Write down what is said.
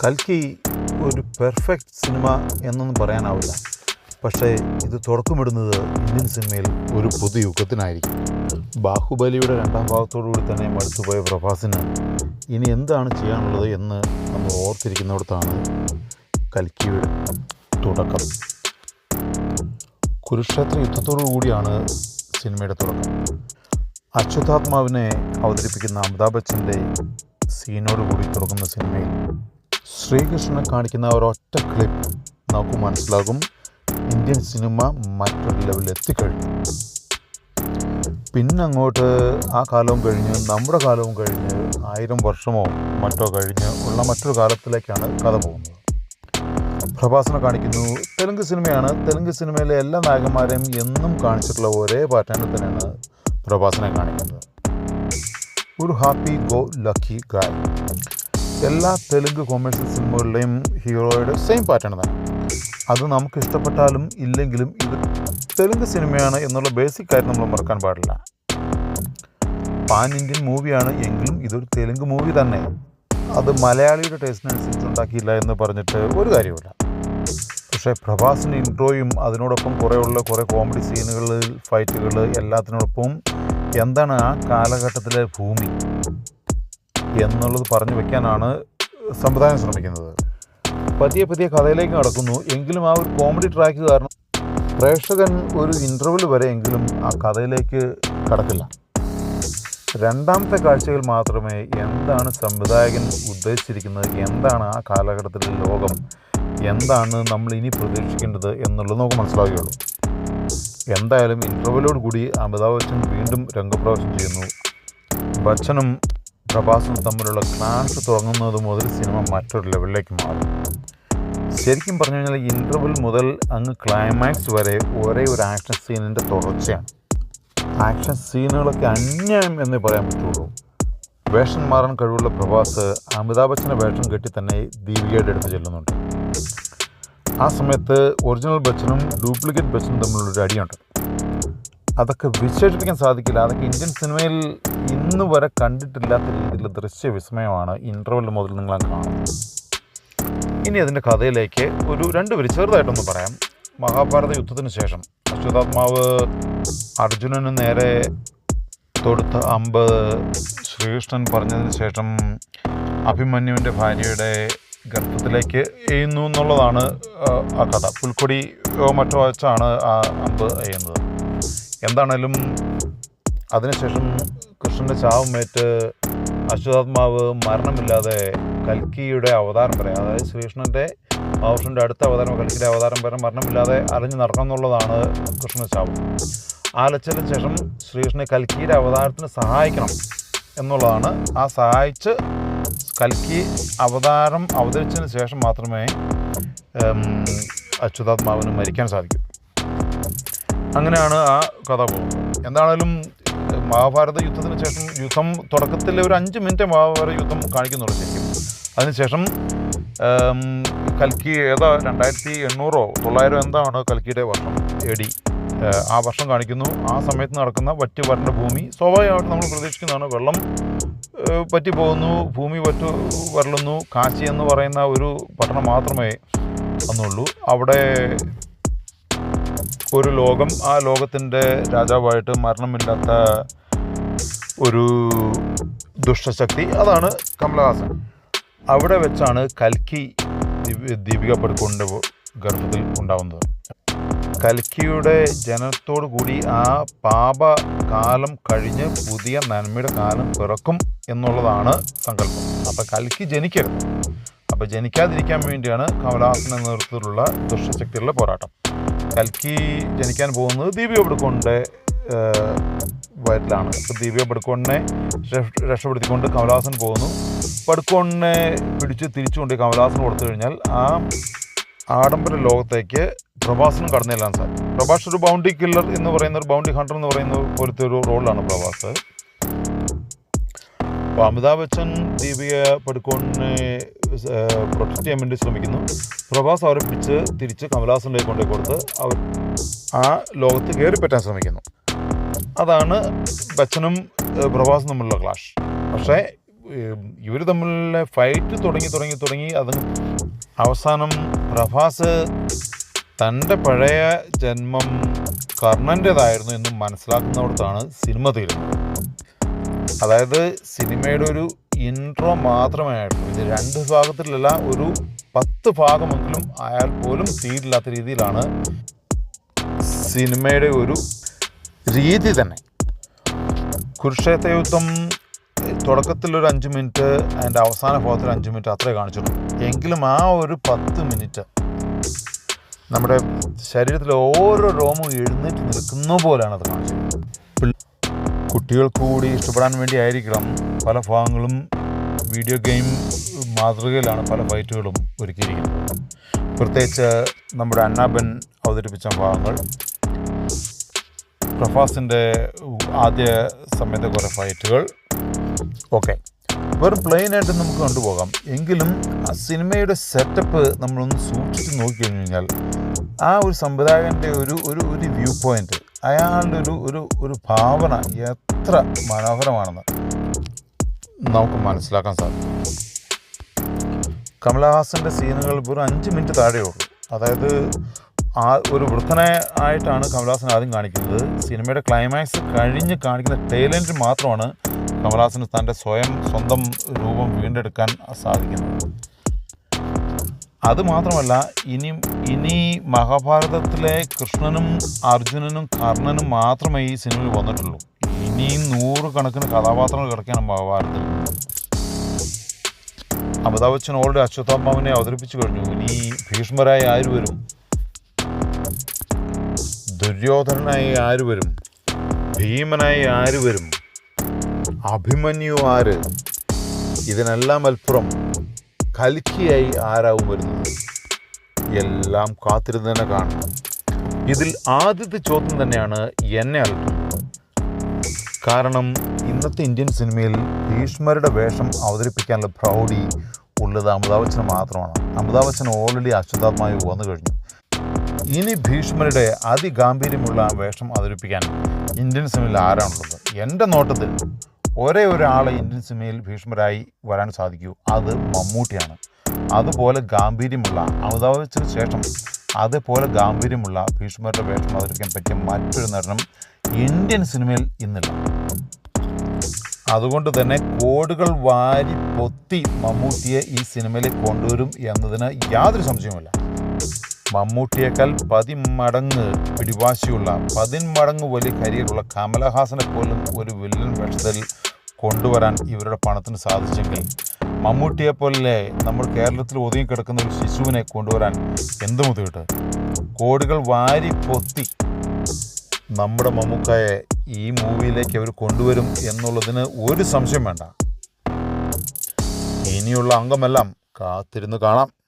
കൽക്കി ഒരു perfect cinema എന്നൊന്നും പറയാനാവില്ല. പക്ഷേ ഇത് തുടക്കമിടുന്നത് ഇന്ത്യൻ സിനിമയിൽ ഒരു പുതുയുഗത്തിനായിരിക്കും ബാഹുബലിയുടെ രണ്ടാം ഭാഗത്തോടുകൂടി തന്നെ മടുത്തുപോയ പ്രഭാസിന് ഇനി എന്താണ് ചെയ്യാനുള്ളത് എന്ന് നമ്മൾ ഓർത്തിരിക്കുന്നിടത്താണ് കൽക്കിയുടെ തുടക്കം. കുരുക്ഷേത്ര യുദ്ധത്തോടു കൂടിയാണ് സിനിമയുടെ തുടക്കം. അച്യുതാത്മാവിനെ അവതരിപ്പിക്കുന്ന അമിതാഭ് ബച്ചന്റെ സീനോടുകൂടി തുടങ്ങുന്ന സിനിമയിൽ ശ്രീകൃഷ്ണനെ കാണിക്കുന്ന ഒരൊറ്റ ക്ലിപ്പ് നമുക്ക് മനസ്സിലാകും. ഇന്ത്യൻ സിനിമ മറ്റൊരു ലെവലിൽ എത്തിക്കഴിഞ്ഞു. പിന്നെ അങ്ങോട്ട് ആ കാലവും കഴിഞ്ഞ് നമ്മുടെ കാലവും കഴിഞ്ഞ് ആയിരം വർഷമോ മറ്റോ കഴിഞ്ഞ് ഉള്ള മറ്റൊരു കാലത്തിലേക്കാണ് കഥ പോകുന്നത്. പ്രഭാസനെ കാണിക്കുന്നു. തെലുങ്ക് സിനിമയാണ്. തെലുങ്ക് സിനിമയിലെ എല്ലാ നായകന്മാരെയും എന്നും കാണിച്ചിട്ടുള്ള ഒരേ പാറ്റേണിൽ തന്നെയാണ് പ്രഭാസനെ കാണിക്കുന്നത്. ഒരു ഹാപ്പി ഗോ ലക്കി ഗായ് എല്ലാ തെലുങ്ക് കൊമേഴ്സ്യൽ സിനിമകളിലെയും ഹീറോയുടെ സെയിം പാറ്റേൺ തന്നെ അത് നമുക്ക് ഇഷ്ടപ്പെട്ടാലും ഇല്ലെങ്കിലും ഇത് തെലുങ്ക് സിനിമയാണ് എന്നുള്ള ബേസിക് കാര്യം നമ്മൾ മറക്കാൻ പാടില്ല. പാൻ ഇന്ത്യൻ മൂവിയാണ് എങ്കിലും ഇതൊരു തെലുങ്ക് മൂവി തന്നെ. അത് മലയാളിയുടെ ടേസ്റ്റിനനുസരിച്ച് ഉണ്ടാക്കിയില്ല എന്ന് പറഞ്ഞിട്ട് ഒരു കാര്യമില്ല പക്ഷേ പ്രഭാസിന്റെ ഇൻട്രോയും അതിനോടൊപ്പം കുറേയുള്ള കുറേ കോമഡി സീനുകൾ ഫൈറ്റുകൾ എല്ലാത്തിനോടൊപ്പം എന്താണ് ആ കാലഘട്ടത്തിലെ ഭൂമി? എന്നുള്ളത് പറഞ്ഞു വെക്കാനാണ് സംവിധാനം ശ്രമിക്കുന്നത്. പതിയെ പതിയെ കഥയിലേക്ക് നടക്കുന്നു എങ്കിലും ആ ഒരു കോമഡി ട്രാക്ക് കാരണം പ്രേക്ഷകൻ ഒരു ഇന്റർവൽ വരെ എങ്കിലും ആ കഥയിലേക്ക് കടക്കില്ല. രണ്ടാമത്തെ കാഴ്ചയിൽ മാത്രമേ എന്താണ് സംവിധായകൻ ഉദ്ദേശിച്ചിരിക്കുന്നത് എന്താണ് ആ കാലഘട്ടത്തിലെ ലോകം എന്താണ് നമ്മൾ ഇനി പ്രതീക്ഷിക്കേണ്ടത് എന്നുള്ളത് നമുക്ക് മനസ്സിലാവുകയുള്ളൂ. എന്തായാലും ഇന്റർവെലോട് കൂടി അമിതാഭ് ബച്ചൻ വീണ്ടും രംഗപ്രവേശം ചെയ്യുന്നു. ബച്ചനും പ്രഭാസും തമ്മിലുള്ള ക്ലാസ് തുടങ്ങുന്നത് മുതൽ സിനിമ മറ്റൊരു ലെവലിലേക്ക് മാറും. ശരിക്കും പറഞ്ഞു കഴിഞ്ഞാൽ ഇന്റർവൽ മുതൽ അങ്ങ് ക്ലൈമാക്സ് വരെ ഒരേ ഒരു ആക്ഷൻ സീനിന്റെ തുടർച്ചയാണ്. ആക്ഷൻ സീനുകളൊക്കെ അന്യായം എന്നേ പറയാൻ പറ്റുള്ളൂ. വേഷം മാറാൻ കഴിവുള്ള പ്രഭാസ് അമിതാഭ് ബച്ചന്റെ വേഷം കെട്ടി തന്നെ ദീപികയുടെ അടുത്ത് ചെല്ലുന്നുണ്ട്. ആ സമയത്ത് ഒറിജിനൽ ബച്ചനും ഡ്യൂപ്ലിക്കേറ്റ് ബച്ചനും തമ്മിലുള്ളൊരു അടിയുണ്ട്. അതൊക്കെ വിശേഷിപ്പിക്കാൻ സാധിക്കില്ല. അതൊക്കെ ഇന്ത്യൻ സിനിമയിൽ ഇന്ന് വരെ കണ്ടിട്ടില്ലാത്ത രീതിയിലുള്ള ദൃശ്യ വിസ്മയമാണ് ഇന്റർവെൽ മുതൽ നിങ്ങൾ കാണുന്നത്. ഇനി അതിന്റെ കഥയിലേക്ക് ഒരു രണ്ട് പേര് ചെറുതായിട്ടൊന്ന് പറയാം. മഹാഭാരത യുദ്ധത്തിന് ശേഷം അശ്വതാത്മാവ് അർജുനന് നേരെ തൊടുത്ത അമ്പ് ശ്രീകൃഷ്ണൻ പറഞ്ഞതിന് ശേഷം അഭിമന്യുവിന്റെ ഭാര്യയുടെ ഗർഭത്തിലേക്ക് എയ്യുന്നു എന്നുള്ളതാണ് ആ, ആ കഥ. പുൽക്കൊടി മറ്റോ വെച്ചാണ് ആ അമ്പ് എയ്യുന്നത്. എന്താണേലും അതിനുശേഷം കൃഷ്ണന്റെ ചാവുമേറ്റ് അശ്വതാത്മാവ് മരണമില്ലാതെ കൽക്കിയുടെ അവതാരം വരെ അതായത് ശ്രീകൃഷ്ണന്റെ മഹർഷന്റെ അടുത്ത അവതാരം കൽക്കിയുടെ അവതാരം വരെ മരണമില്ലാതെ അലഞ്ഞു നടക്കണം എന്നുള്ളതാണ് കൃഷ്ണന്റെ ചാവ്. ആലച്ചതിന് ശേഷം ശ്രീകൃഷ്ണനെ കൽക്കിയുടെ അവതാരത്തിന് സഹായിക്കണം എന്നുള്ളതാണ്. ആ സഹായിച്ച് കൽക്കി അവതാരം അവതരിച്ചതിന് ശേഷം മാത്രമേ അച്യുതാത്മാവിന് മരിക്കാൻ സാധിക്കൂ. അങ്ങനെയാണ് ആ കഥ പോകുന്നത്. എന്താണേലും മഹാഭാരത യുദ്ധത്തിന് ശേഷം യുദ്ധം തുടക്കത്തിൽ ഒരു അഞ്ച് മിനിറ്റ് മഹാഭാരത യുദ്ധം കാണിക്കുന്നുള്ളൂ ശരിക്കും. അതിനുശേഷം കൽക്കി ഏതാ രണ്ടായിരത്തി എണ്ണൂറോ തൊള്ളായിരോ എന്താണ് കൽക്കിയുടെ വർഷം എ ഡി ആ വർഷം കാണിക്കുന്നു. ആ സമയത്ത് നടക്കുന്ന വറ്റി വരണ്ട ഭൂമി സ്വാഭാവികമായിട്ട് നമ്മൾ പ്രതീക്ഷിക്കുന്നതാണ് വെള്ളം പറ്റി പോകുന്നു ഭൂമി വറ്റു വരളുന്നു. കാശി എന്ന് പറയുന്ന ഒരു പട്ടണം മാത്രമേ അന്നുള്ളൂ അവിടെ ഒരു ലോകം ആ ലോകത്തിന്റെ രാജാവായിട്ട് മരണമില്ലാത്ത ഒരു ദുഷ്ടശക്തി അതാണ് കമലഹാസൻ. അവിടെ വെച്ചാണ് കൽക്കി ദീപിക പടുക്കോണിന്റെ ഗർഭത്തിൽ ഉണ്ടാവുന്നത്. കൽക്കിയുടെ ജനനത്തോടു കൂടി ആ പാപ കാലം കഴിഞ്ഞ് പുതിയ നന്മയുടെ കാലം പിറക്കും എന്നുള്ളതാണ് സങ്കല്പം. അപ്പം കൽക്കി ജനിക്കരുത്. അപ്പോൾ ജനിക്കാതിരിക്കാൻ വേണ്ടിയാണ് കമലഹാസൻ നേതൃത്വത്തിലുള്ള ദുഷ്ടശക്തികളുടെ പോരാട്ടം. കൽക്കി ജനിക്കാൻ പോകുന്നത് ദീപിക പടുക്കോണിന്റെ വയറ്റിലാണ്. അപ്പോൾ ദീപിക പടുക്കോണിനെ രക്ഷ- രക്ഷപ്പെടുത്തിക്കൊണ്ട് കമലഹാസൻ പോകുന്നു. പടുക്കോണിനെ പിടിച്ച് തിരിച്ചുകൊണ്ട് കമലഹാസൻ കൊടുത്തു കഴിഞ്ഞാൽ ആ ആഡംബര ലോകത്തേക്ക് പ്രഭാസിനും കടന്നു ചെല്ലാൻ സാധിക്കും പ്രഭാസ് ഒരു ബൗണ്ടി കില്ലർ എന്ന് പറയുന്ന ഒരു ബൗണ്ടി ഹണ്ടർ എന്ന് പറയുന്ന പോലത്തെ ഒരു റോളാണ് പ്രഭാസ്. അപ്പോൾ അമിതാഭ് ബച്ചൻ ദീപിക പടുക്കോണിനെ പ്രൊട്ടക്ട് ചെയ്യാൻ വേണ്ടി ശ്രമിക്കുന്നു. പ്രഭാസ് അവരെ പിടിച്ച് തിരിച്ച് കമലഹാസന്റെ കൊണ്ടേ കൊടുത്ത് അവർ ആ ലോകത്ത് കയറിപ്പറ്റാൻ ശ്രമിക്കുന്നു. അതാണ് ബച്ചനും പ്രഭാസും തമ്മിലുള്ള ക്ലാഷ് പക്ഷേ ഇവർ തമ്മിലുള്ള ഫൈറ്റ് തുടങ്ങി തുടങ്ങി തുടങ്ങി അത് അവസാനം പ്രഭാസ് തന്റെ പഴയ ജന്മം കർണന്റേതായിരുന്നു എന്ന് മനസ്സിലാക്കുന്നിടത്താണ് സിനിമ തീരുന്നത്. അതായത് സിനിമയുടെ ഒരു ഇൻട്രോ മാത്രമായിരുന്നു ഇത് രണ്ട് ഭാഗത്തിലല്ല ഒരു പത്ത് ഭാഗമെങ്കിലും ആയാൽ പോലും തീരില്ലാത്ത രീതിയിലാണ് സിനിമയുടെ ഒരു രീതി തന്നെ. കുരുക്ഷേത്ര യുദ്ധം തുടക്കത്തിൽ ഒരു അഞ്ച് മിനിറ്റ് അതിന്റെ അവസാന ഭാഗത്തിൽ അഞ്ച് മിനിറ്റ് അത്രേ കാണിച്ചുള്ളൂ. എങ്കിലും ആ ഒരു പത്ത് മിനിറ്റ് നമ്മുടെ ശരീരത്തിലെ ഓരോ രോമവും എഴുന്നേറ്റ് നിൽക്കുന്ന പോലെയാണ് അത് കാണിച്ചത് കുട്ടികൾക്ക് കൂടി ഇഷ്ടപ്പെടാൻ വേണ്ടി ആയിരിക്കണം പല ഭാഗങ്ങളും വീഡിയോ ഗെയിം മാതൃകയിലാണ് പല ഫൈറ്റുകളും ഒരുക്കിയിരിക്കുന്നത്. പ്രത്യേകിച്ച് നമ്മുടെ അന്നാബൻ അവതരിപ്പിച്ച ഭാഗങ്ങൾ. പ്രഭാസിന്റെ ആദ്യ സമയത്തെ കുറേ ഫൈറ്റുകൾ ഓക്കെ വെറും പ്ലെയിനായിട്ട് നമുക്ക് കണ്ടുപോകാം. എങ്കിലും ആ സിനിമയുടെ സെറ്റപ്പ് നമ്മളൊന്ന് സൂക്ഷിച്ച് നോക്കിക്കഴിഞ്ഞു കഴിഞ്ഞാൽ ആ ഒരു സംവിധായകന്റെ ഒരു ഒരു ഒരു വ്യൂ പോയിന്റ് അയാളുടെ ഒരു ഒരു ഒരു ഭാവന എത്ര മനോഹരമാണെന്ന് നമുക്ക് മനസ്സിലാക്കാൻ സാധിക്കും കമലഹാസന്റെ സീനുകൾ വെറും അഞ്ച് മിനിറ്റ് താഴെയുള്ളൂ അതായത് ആ ഒരു വൃദ്ധനെ ആയിട്ടാണ് കമലഹാസൻ ആദ്യം കാണിക്കുന്നത്. സിനിമയുടെ ക്ലൈമാക്സ് കഴിഞ്ഞ് കാണിക്കുന്ന ടൈലന്റ് മാത്രമാണ് കമലഹാസന് തന്റെ സ്വയം സ്വന്തം രൂപം വീണ്ടെടുക്കാൻ സാധിക്കുന്നത്. അത് മാത്രമല്ല ഇനി ഇനി മഹാഭാരതത്തിലെ കൃഷ്ണനും അർജുനനും കർണനും മാത്രമേ ഈ സിനിമയിൽ വന്നിട്ടുള്ളൂ. ഇനിയും നൂറുകണക്കിന് കഥാപാത്രങ്ങൾ കിടക്കുകയാണ് മഹാഭാരതത്തിൽ. അമിതാഭ് ബച്ചൻ ഓൾറെഡി അശ്വത്ഥാമാവിനെ അവതരിപ്പിച്ചു കഴിഞ്ഞു. ഇനി ഭീഷ്മരായി ആര് വരും? ദുര്യോധനനായി ആര് വരും? ഭീമനായി ആര് വരും? അഭിമന്യു ആര്? ഇതിനെല്ലാം അൽപ്പുറം കൽക്കിയായി ആരാവും വരുന്നത് എല്ലാം കാത്തിരുന്ന് തന്നെ കാണണം. ഇതിൽ ആദ്യത്തെ ചോദ്യം തന്നെയാണ് എന്നെ അലട്ടുന്നത്. കാരണം ഇന്നത്തെ ഇന്ത്യൻ സിനിമയിൽ ഭീഷ്മരുടെ വേഷം അവതരിപ്പിക്കാനുള്ള പ്രൗഢി ഉള്ളത് അമിതാഭ് ബച്ചന് മാത്രമാണ്. അമിതാഭ് ബച്ചൻ ഓൾറെഡി അശ്വതാത്മായി വന്നു കഴിഞ്ഞു. ഇനി ഭീഷ്മരുടെ അതിഗാംഭീര്യമുള്ള വേഷം അവതരിപ്പിക്കാൻ ഇന്ത്യൻ സിനിമയിൽ ആരാണുള്ളത്? എന്റെ നോട്ടത്തിൽ ഒരേ ഒരാളെ ഇന്ത്യൻ സിനിമയിൽ ഭീഷ്മരായി വരാൻ സാധിക്കൂ. അത് മമ്മൂട്ടിയാണ്. അതുപോലെ ഗാംഭീര്യമുള്ള അമിതാഭ് ശേഷം അതേപോലെ ഗാംഭീര്യമുള്ള ഭീഷ്മരുടെ വേഷം അവതരിക്കാൻ പറ്റിയ മറ്റൊരു നടനം ഇന്ത്യൻ സിനിമയിൽ ഇന്നില്ല. അതുകൊണ്ട് തന്നെ കോടുകൾ വാരി പൊത്തി മമ്മൂട്ടിയെ ഈ സിനിമയിലേക്ക് കൊണ്ടുവരും എന്നതിന് യാതൊരു സംശയവുമില്ല. മമ്മൂട്ടിയേക്കാൾ പതിമടങ്ങ് പിടിവാശിയുള്ള പതിന്മടങ്ങ് വലിയ കരിയറുള്ള കമലഹാസനെ പോലും ഒരു വില്ലൻ വേഷത്തിൽ കൊണ്ടുവരാൻ ഇവരുടെ പണത്തിന് സാധിച്ചെങ്കിൽ മമ്മൂട്ടിയെ പോലെ നമ്മൾ കേരളത്തിൽ ഒതുങ്ങിക്കിടക്കുന്ന ഒരു ശിശുവിനെ കൊണ്ടുവരാൻ എന്ത് മുതിട്ട് കോടികൾ വാരി പൊത്തി നമ്മുടെ മമ്മൂക്കായെ ഈ മൂവിയിലേക്ക് അവർ കൊണ്ടുവരും എന്നുള്ളതിന് ഒരു സംശയം വേണ്ട. ഇനിയുള്ള അംഗമെല്ലാം കാത്തിരുന്ന് കാണാം.